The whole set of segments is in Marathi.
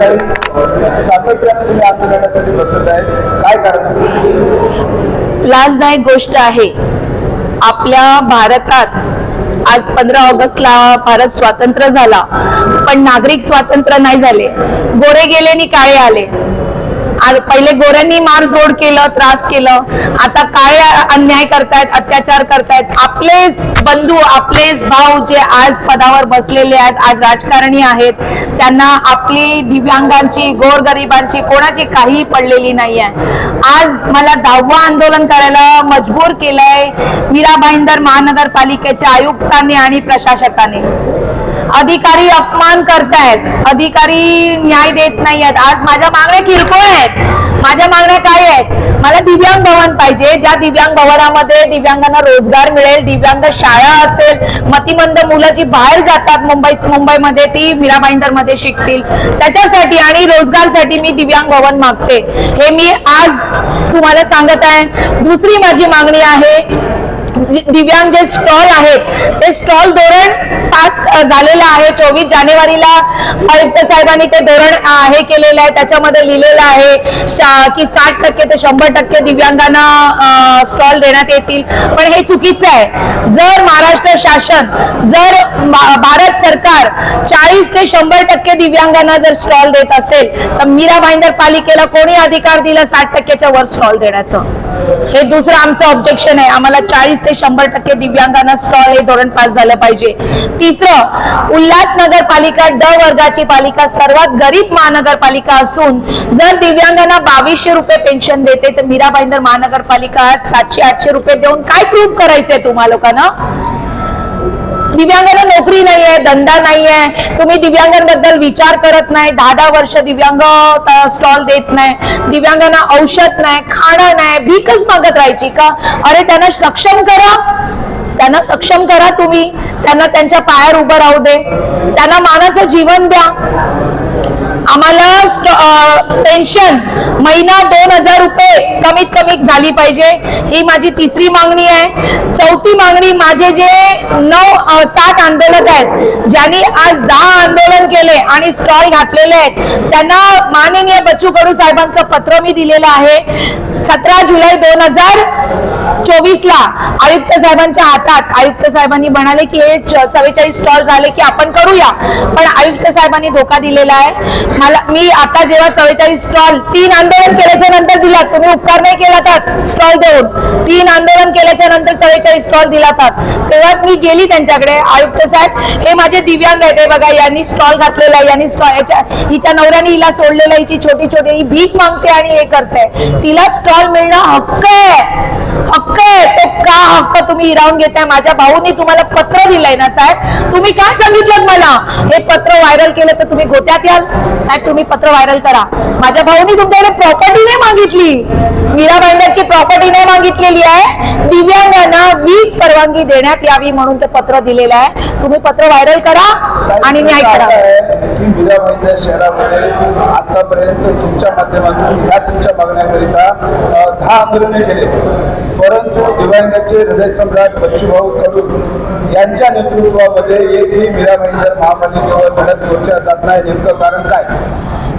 काय सातत्याने तुम्ही आंदोलनासाठी बसत आहे. काय कारण? लाजदायक गोष्ट आहे. आपल्या भारतात आज पंधरा ऑगस्टला भारत स्वातंत्र्य झाला. पण नागरिक स्वातंत्र्य नाही झाले. गोरे गेले आणि काळे आले. पहिले गोऱ्यांनी मारझोड केलं त्रास केलं. आता काय अन्याय करतायत अत्याचार करतायत? आपलेच बंधू आपलेच भाऊ जे आज पदावर बसलेले आहेत आज राजकारणी आहेत त्यांना आपली दिव्यांगांची गोरगरिबांची कोणाची काही पडलेली नाही आहे आज मला दहावं आंदोलन करायला मजबूर केलंय मीरा भाईंदर महानगरपालिकेच्या आयुक्तांनी आणि प्रशासकाने. अधिकारी अपमान करतायत. अधिकारी न्याय देत नाही आहेत आज माझ्या मागण्या किरकोळ आहेत. माझ्या मागण्या काय आहेत? मला दिव्यांग भवन पाहिजे. ज्या दिव्यांग भवनामध्ये दिव्यांगांना रोजगार मिळेल दिव्यांग शाळा असेल मतिमंद मुलं जी बाहेर जातात मुंबईत मुंबईमध्ये ती मीराबाईंदरमध्ये शिकतील. त्याच्यासाठी आणि रोजगारसाठी मी दिव्यांग भवन मागते. हे मी आज तुम्हाला सांगत आहे. दुसरी माझी मागणी आहे दिव्यांग जे स्टॉल आहेत ते स्टॉल धोरण पास झालेलं आहे. चोवीस जानेवारीला आयुक्त साहेबांनी ते धोरण हे केलेलं आहे. त्याच्यामध्ये लिहिलेलं आहे शा- की साठ टक्के ते शंभर टक्के दिव्यांगांना स्टॉल देण्यात येतील. पण हे चुकीचं आहे. जर महाराष्ट्र शासन जर भारत सरकार चाळीस ते शंभर टक्के दिव्यांगांना जर स्टॉल देत असेल तर मीरा भाईंदर पालिकेला कोणी अधिकार दिला साठ टक्क्याच्या वर स्टॉल देण्याचं? हे दुसरं आमचं ऑब्जेक्शन आहे. आम्हाला चाळीस ते शंभर टक्के दिव्यांगांना स्टॉल हे धोरण पास झालं पाहिजे. तिसरं उल्हासनगर पालिका ड वर्गाची पालिका सर्वात गरीब महानगरपालिका असून जर दिव्यांगांना बावीसशे रुपये पेन्शन देते तर मीरा भाईंदर महानगरपालिका आज सातशे आठशे रुपये देऊन काय प्रूव्ह करायचंय तुम्हा लोकांना? दिव्यांगांना नोकरी नाहीये धंदा नाहीये. तुम्ही दिव्यांगांबद्दल विचार करत नाही दहा दहा वर्ष दिव्यांग स्टॉल देत नाही. दिव्यांगांना औषध नाही खाणं नाही भीकच मागत राहायची का? अरे त्यांना सक्षम करा. त्यांना सक्षम करा तुम्ही. त्यांना त्यांच्या पायावर उभं राहू दे. त्यांना मानाचं जीवन द्या. आम्हाला पेन्शन महिना दोन हजार रुपये कमीत कमी झाली पाहिजे. ही माझी तिसरी मागणी आहे. चौथी मागणी माझे जे नऊ सात आंदोलक आहेत ज्यांनी आज दहा आंदोलन केले आणि स्टॉल घातलेले आहेत त्यांना माननीय बच्चू कडू साहेबांचं पत्र मी दिलेलं आहे. सतरा जुलै दोन हजार चोवीस ला आयुक्त साहेबांच्या हातात आयुक्त साहेबांनी म्हणाले की हे चव्वेचाळीस स्टॉल झाले की आपण करूया. पण आयुक्त साहेबांनी धोका दिलेला आहे. मला मी आता जेव्हा चव्वेचाळीस स्टॉल तीन आंदोलन केल्याच्यानंतर दिला तुम्ही उपकार नाही केला तर स्टॉल देऊन. तीन आंदोलन केल्याच्यानंतर चव्वेचाळीस स्टॉल दिला तर. तेव्हा मी गेली त्यांच्याकडे आयुक्त साहेब. हे माझे दिव्यांग आहेत ते बघा यांनी स्टॉल घातलेला आहे यांनी स्टॉल हिच्या नवऱ्याने हिला सोडलेला हिची छोटी छोटी ही भीक मागते आणि हे करते. तिला स्टॉल मिळणं हक्क आहे. हक्क आहे. तो का हक्क तुम्ही हिरावून घेताय? माझ्या भाऊनी तुम्हाला पत्र दिलंय ना साहेब? तुम्ही काय सांगितलं मला? हे पत्र व्हायरल केलं तर तुम्ही गोत्यात याल? साहेब तुम्ही पत्र व्हायरल करा. माझ्या भाऊनी तुमच्याकडे प्रॉपर्टी नाही मागितली. मीरा भाईंदरची प्रॉपर्टी नाही मागितलेली आहे. दिव्यांगांना वीज परवानगी देण्यात यावी म्हणून ते पत्र दिलेलं आहे. तुम्ही पत्र व्हायरल करा आणि न्याय करा. की मीराबाईंच्या शहरामध्ये आतापर्यंत तुमच्या माध्यमातून ह्या तुमच्या मागण्याकरिता दहा आंदोलने केले. परंतु दिव्यांगाचे हृदय सम्राट बच्चूभाऊ कडू यांच्या नेतृत्वामध्ये एकही मीराबाईंच्या महापालिकेवर धडक मोर्चा जात नाही. नेमकं कारण काय?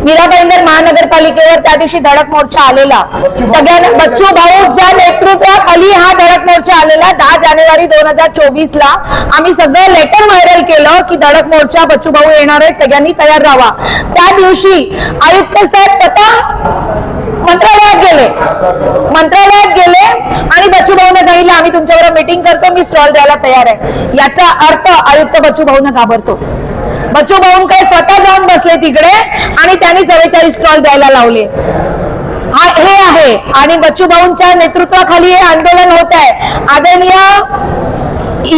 मीरा भाईंदर महानगरपालिकेवर त्या दिवशी धडक मोर्चा आलेला. सगळ्यांना बच्चू भाऊच्या नेतृत्वाखाली हा मोर्चा आलेला दहा जानेवारी दोन हजार चोवीस ला आम्ही सगळं लेटर व्हायरल केलं की धडक मोर्चा बच्चू भाऊ येणार आहेत सगळ्यांनी तयार राहा त्या दिवशी आयुक्त साहेब स्वतः मंत्रालयात गेले. मंत्रालयात गेले आणि बच्चू भाऊने सांगितलं आम्ही तुमच्याबरोबर मीटिंग करतो मी स्टॉल द्यायला तयार आहे. याचा अर्थ आयुक्त बच्चू भाऊन घाबरतो. बच्चू काय स्वतः जाऊन बसले तिकडे आणि त्यांनी चव्वेचाळीस स्टॉल द्यायला लावले. हा हे आहे. आणि बच्चू भाऊंच्या नेतृत्वाखाली हे आंदोलन होत आहे. आदरणीय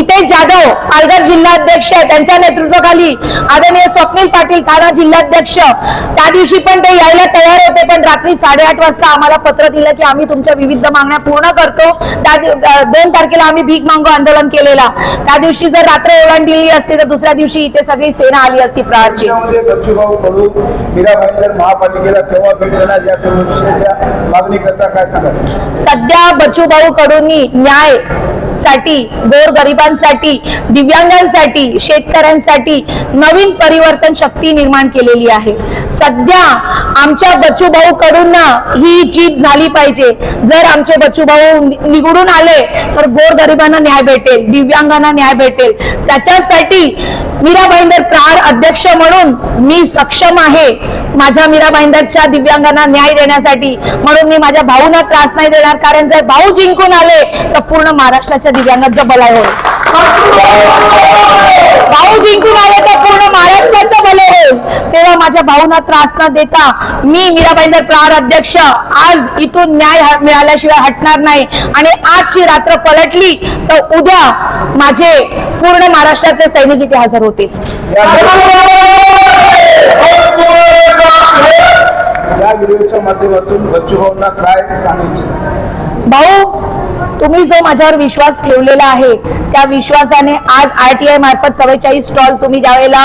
हितेश जाधव पालघर जिल्हाध्यक्ष त्यांच्या नेतृत्वाखाली आदरणीय स्वप्नील पाटील ठाणा जिल्हाध्यक्ष. त्या दिवशी पण ते यायला तयार होते पण रात्री साडेआठ वाजता आम्हाला पत्र दिलं की आम्ही तुमच्या विविध मागण्या पूर्ण करतो. त्या दोन तारखेला आम्ही भीक मागू आंदोलन केलेला. त्या दिवशी जर रात्र ओलांडलेली असती तर दुसऱ्या दिवशी इथे सगळी सेना आली असती मीराबाईंच्या महापालिकेला केव्हा भेट देणार या सर्व विषयाच्या मागणी करता काय सांगा सध्या बच्चूभाऊ कडूंनी न्याय साठी गोरगरिबांसाठी दिव्यांगांसाठी शेतकऱ्यांसाठी नवीन परिवर्तन शक्ती निर्माण केलेली आहे. सध्या आमच्या बचूभाऊ कडून ही जीत झाली पाहिजे. जर आमचे बचूभाऊ निघडून निवडून आले तर गोरगरिबांना न्याय भेटेल दिव्यांगांना न्याय भेटेल. त्याच्यासाठी मीरा भाईंदर प्रार अध्यक्ष म्हणून मी सक्षम आहे. माझ्या मीरा भाईंदरच्या दिव्यांगांना न्याय देण्यासाठी. म्हणून मी माझ्या भाऊना त्रास नाही देणार कारण जर भाऊ जिंकून आले तर पूर्ण महाराष्ट्राच्या दिव्यांगांचं भलाई होईल भाऊ जिंकून आले तर पूर्ण महाराष्ट्राचं भले होईल तेव्हा माझ्या भाऊना त्रास न देता मी मीराबाईंदर प्रार अध्यक्ष आज इथून न्याय मिळाल्याशिवाय हटणार नाही. आणि आजची रात्र पलटली तर उद्या माझे पूर्ण महाराष्ट्रातले सैनिक इथे हजर होतील. माध्यमातून बच्चूभाऊंना काय सांगायचे? भाऊ तुम्ही जो माझ्यावर विश्वास ठेवलेला आहे त्या विश्वासाने आज आर टी आय मार्फत चव्वेचाळीस स्टॉल तुम्ही ज्यावेळेला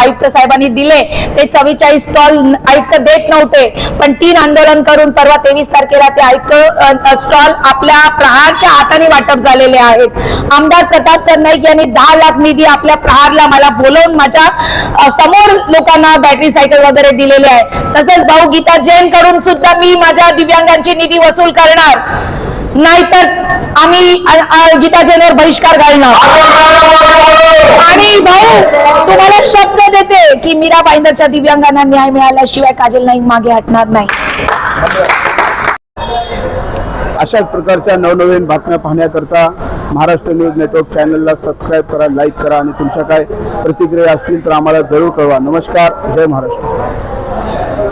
आयुक्त साहेबांनी दिले ते चव्वेचाळीस स्टॉल आयुक्त देत नव्हते. पण तीन आंदोलन करून परवा तेवीस तारखेला ते आयुक्त स्टॉल आपल्या प्रहारच्या हाताने वाटप झालेले आहेत. आमदार प्रताप सरनाईक यांनी दहा लाख निधी आपल्या प्रहारला मला बोलवून माझ्यासमोर लोकांना बॅटरी सायकल वगैरे दिलेले आहे. तसंच भाऊ गीता जैनकडून सुद्धा मी माझ्या दिव्यांगांची निधी वसूल करणार. नाहीतर आम्ही गीता जैनवर बहिष्कार घालणार. आणि भाऊ तुम्हाला शब्द देते की मीरा बाईंदरच्या दिव्यांगांना न्याय मिळाल्याशिवाय काजल नाईक मागे हटणार नाही. अशाच प्रकारच्या नवनवीन बातम्या पाहण्याकरता महाराष्ट्र न्यूज नेटवर्क चॅनलला सबस्क्राईब करा लाईक करा आणि तुमच्या काय प्रतिक्रिया असतील तर आम्हाला जरूर कळवा. नमस्कार. जय महाराष्ट्र.